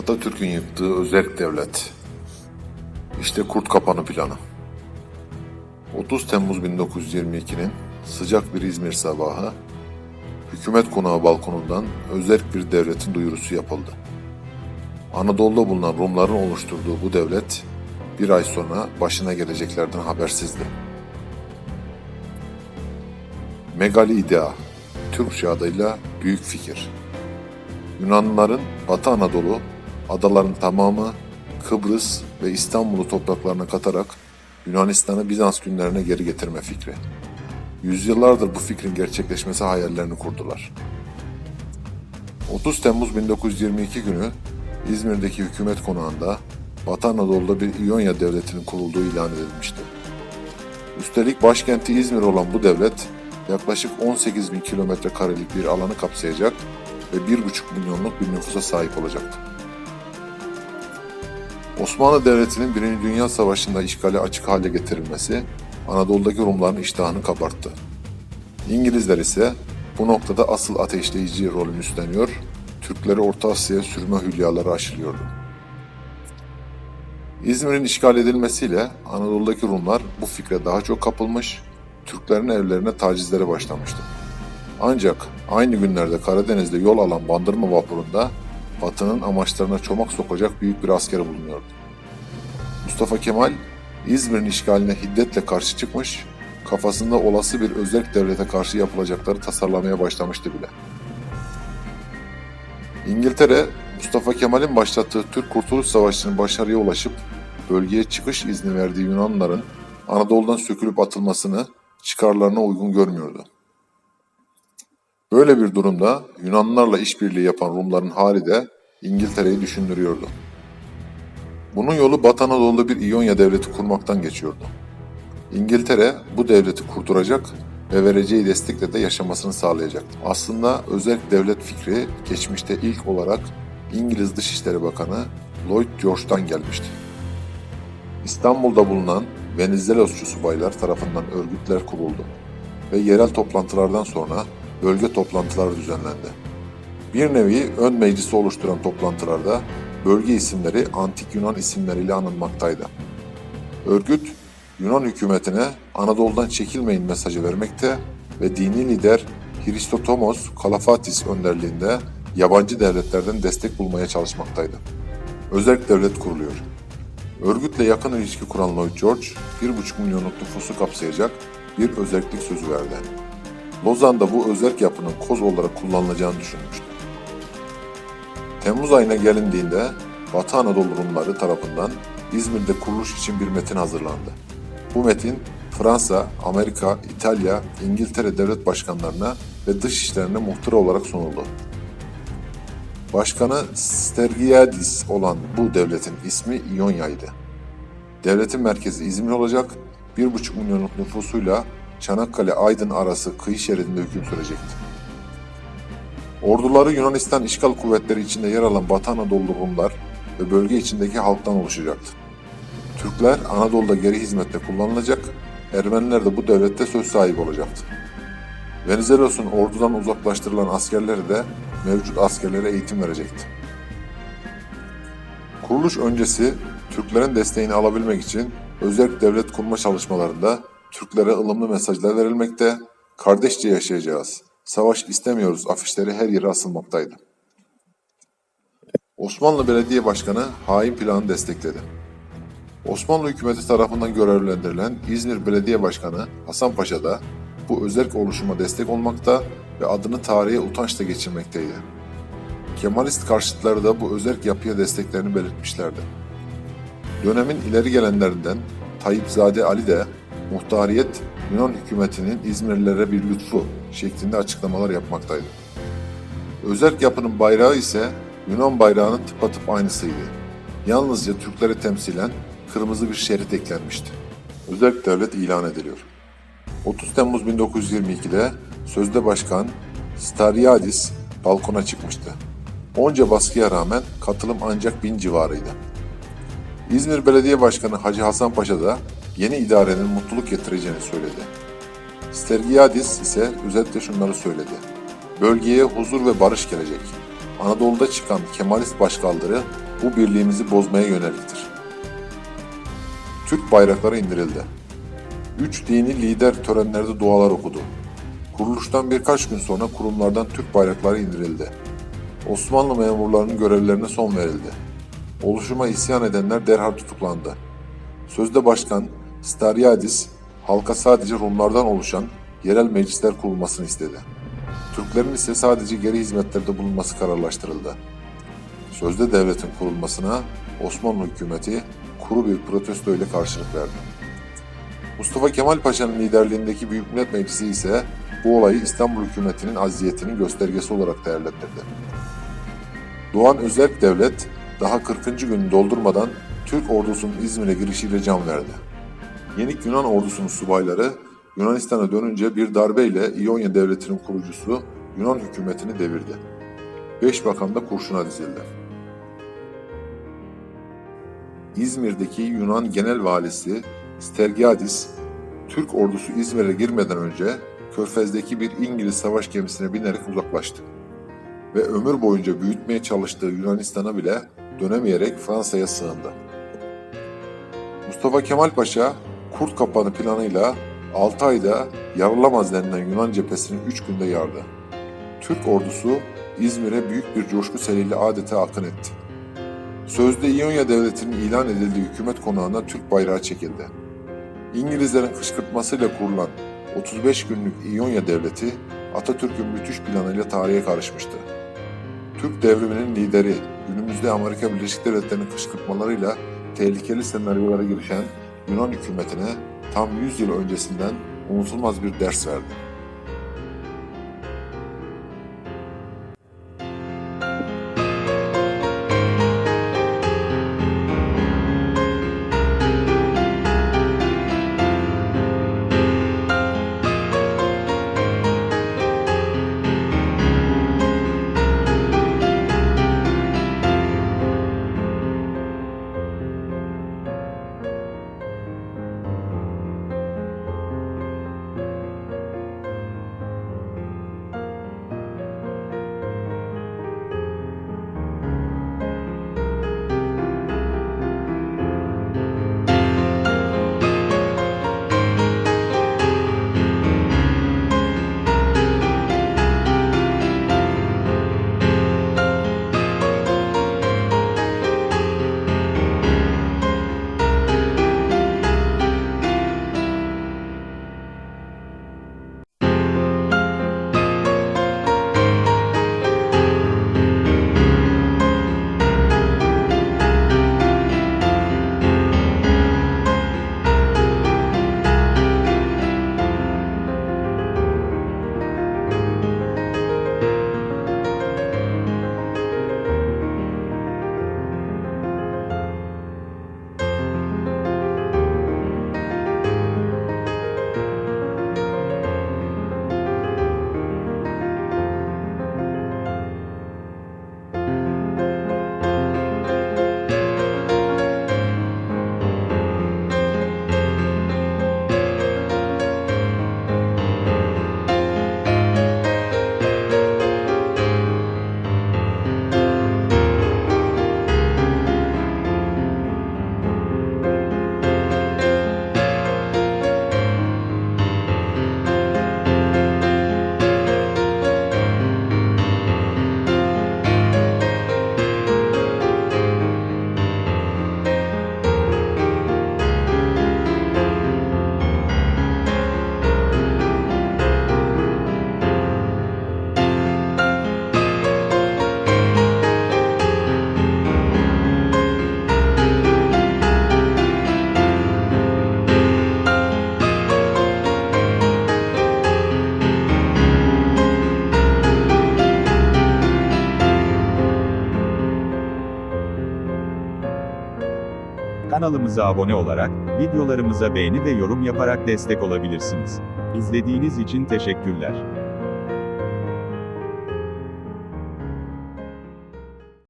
Atatürk'ün yıktığı özerk devlet. İşte Kurt Kapanı planı. 30 Temmuz 1922'nin sıcak bir İzmir sabahı, hükümet konağı balkonundan özerk bir devletin duyurusu yapıldı. Anadolu'da bulunan Rumların oluşturduğu bu devlet, bir ay sonra başına geleceklerden habersizdi. Megali idea, Türkçe adıyla büyük fikir. Yunanlıların Batı Anadolu, adaların tamamı, Kıbrıs ve İstanbul'u topraklarına katarak Yunanistan'ı Bizans günlerine geri getirme fikri. Yüzyıllardır bu fikrin gerçekleşmesi hayallerini kurdular. 30 Temmuz 1922 günü İzmir'deki hükümet konağında Batı Anadolu'da bir İonya devletinin kurulduğu ilan edilmişti. Üstelik başkenti İzmir olan bu devlet yaklaşık 18 bin kilometre karelik bir alanı kapsayacak ve 1,5 milyonluk bir nüfusa sahip olacaktı. Osmanlı Devleti'nin Birinci Dünya Savaşı'nda işgale açık hale getirilmesi Anadolu'daki Rumların iştahını kabarttı. İngilizler ise bu noktada asıl ateşleyici rolünü üstleniyor, Türkleri Orta Asya'ya sürme hülyaları aşılıyordu. İzmir'in işgal edilmesiyle Anadolu'daki Rumlar bu fikre daha çok kapılmış, Türklerin evlerine tacizlere başlamıştı. Ancak aynı günlerde Karadeniz'de yol alan bandırma vapurunda Batı'nın amaçlarına çomak sokacak büyük bir asker bulunuyordu. Mustafa Kemal İzmir'in işgaline hiddetle karşı çıkmış, kafasında olası bir özerk devlete karşı yapılacakları tasarlamaya başlamıştı bile. İngiltere, Mustafa Kemal'in başlattığı Türk Kurtuluş Savaşı'nın başarıya ulaşıp bölgeye çıkış izni verdiği Yunanlıların Anadolu'dan sökülüp atılmasını çıkarlarına uygun görmüyordu. Böyle bir durumda Yunanlılarla işbirliği yapan Rumların hali de İngiltere'yi düşündürüyordu. Bunun yolu Batı Anadolu'da bir İonya devleti kurmaktan geçiyordu. İngiltere bu devleti kurduracak ve vereceği destekle de yaşamasını sağlayacaktı. Aslında özerk devlet fikri geçmişte ilk olarak İngiliz Dışişleri Bakanı Lloyd George'dan gelmişti. İstanbul'da bulunan Venizelosçu subaylar tarafından örgütler kuruldu ve yerel toplantılardan sonra bölge toplantıları düzenlendi. Bir nevi ön meclisi oluşturan toplantılarda bölge isimleri antik Yunan isimleriyle anılmaktaydı. Örgüt, Yunan hükümetine Anadolu'dan çekilmeyin mesajı vermekte ve dini lider Hristotomos Kalafatis önderliğinde yabancı devletlerden destek bulmaya çalışmaktaydı. Özerk devlet kuruluyor. Örgütle yakın ilişki kuran Lloyd George, 1,5 milyonluk nüfusu kapsayacak bir özerklik sözü verdi. Lozan'da bu özerk yapının koz olarak kullanılacağını düşünmüştü. Temmuz ayına gelindiğinde Batı Anadolu Rumları tarafından İzmir'de kuruluş için bir metin hazırlandı. Bu metin Fransa, Amerika, İtalya, İngiltere devlet başkanlarına ve dış işlerine muhtıra olarak sunuldu. Başkanı Stergiadis olan bu devletin ismi İonya'ydı. Devletin merkezi İzmir olacak, 1,5 milyonluk nüfusuyla Çanakkale-Aydın arası kıyı şeridinde hüküm sürecekti. Orduları Yunanistan işgal kuvvetleri içinde yer alan Batı Anadolu Rumlar ve bölge içindeki halktan oluşacaktı. Türkler Anadolu'da geri hizmette kullanılacak, Ermeniler de bu devlette söz sahibi olacaktı. Venizelos'un ordudan uzaklaştırılan askerleri de mevcut askerlere eğitim verecekti. Kuruluş öncesi Türklerin desteğini alabilmek için özerk devlet kurma çalışmalarında Türklere ılımlı mesajlar verilmekte, kardeşçe yaşayacağız, savaş istemiyoruz afişleri her yere asılmaktaydı. Osmanlı Belediye Başkanı hain planı destekledi. Osmanlı hükümeti tarafından görevlendirilen İzmir Belediye Başkanı Hasan Paşa da bu özerk oluşuma destek olmakta ve adını tarihe utançla geçirmekteydi. Kemalist karşıtları da bu özerk yapıya desteklerini belirtmişlerdi. Dönemin ileri gelenlerinden Tayyipzade Ali de muhtariyet Yunan hükümetinin İzmirlilere bir lütfu şeklinde açıklamalar yapmaktaydı. Özerk yapının bayrağı ise Yunan bayrağının tıpatıp aynısıydı. Yalnızca Türkleri temsilen kırmızı bir şerit eklenmişti. Özerk devlet ilan ediliyor. 30 Temmuz 1922'de sözde başkan Stariadis balkona çıkmıştı. Onca baskıya rağmen katılım ancak bin civarıydı. İzmir Belediye Başkanı Hacı Hasan Paşa da yeni idarenin mutluluk getireceğini söyledi. Stergiadis ise özetle şunları söyledi. Bölgeye huzur ve barış gelecek. Anadolu'da çıkan Kemalist başkaldırı bu birliğimizi bozmaya yöneliktir. Türk bayrakları indirildi. Üç dini lider törenlerde dualar okudu. Kuruluştan birkaç gün sonra kurumlardan Türk bayrakları indirildi. Osmanlı memurlarının görevlerine son verildi. Oluşuma isyan edenler derhal tutuklandı. Sözde başkan Staryadis, halka sadece Rumlardan oluşan yerel meclisler kurulmasını istedi. Türklerin ise sadece geri hizmetlerde bulunması kararlaştırıldı. Sözde devletin kurulmasına Osmanlı hükümeti kuru bir protesto ile karşılık verdi. Mustafa Kemal Paşa'nın liderliğindeki Büyük Millet Meclisi ise bu olayı İstanbul hükümetinin aziyetinin göstergesi olarak değerlendirdi. Doğan Özerk Devlet daha 40. günü doldurmadan Türk ordusunun İzmir'e girişiyle can verdi. Yenik Yunan ordusunun subayları Yunanistan'a dönünce bir darbeyle İonya Devleti'nin kurucusu Yunan hükümetini devirdi. Beş bakan da kurşuna dizildi. İzmir'deki Yunan Genel Valisi Stergiadis, Türk ordusu İzmir'e girmeden önce Körfez'deki bir İngiliz savaş gemisine binerek uzaklaştı. Ve ömür boyunca büyütmeye çalıştığı Yunanistan'a bile dönemeyerek Fransa'ya sığındı. Mustafa Kemal Paşa, Kurt Kapanı planıyla 6 ayda yarılamaz denilen Yunan cephesini 3 günde yardı. Türk ordusu İzmir'e büyük bir coşku seliyle adeta akın etti. Sözde İonya Devleti'nin ilan edildiği hükümet konağına Türk bayrağı çekildi. İngilizlerin kışkırtmasıyla kurulan 35 günlük İonya Devleti Atatürk'ün müthiş planıyla tarihe karışmıştı. Türk devriminin lideri günümüzde Amerika Birleşik Devletleri'nin kışkırtmalarıyla tehlikeli senaryolara girişen Yunan hükümetine tam 100 yıl öncesinden unutulmaz bir ders verdi. Kanalımıza abone olarak, videolarımıza beğeni ve yorum yaparak destek olabilirsiniz. İzlediğiniz için teşekkürler.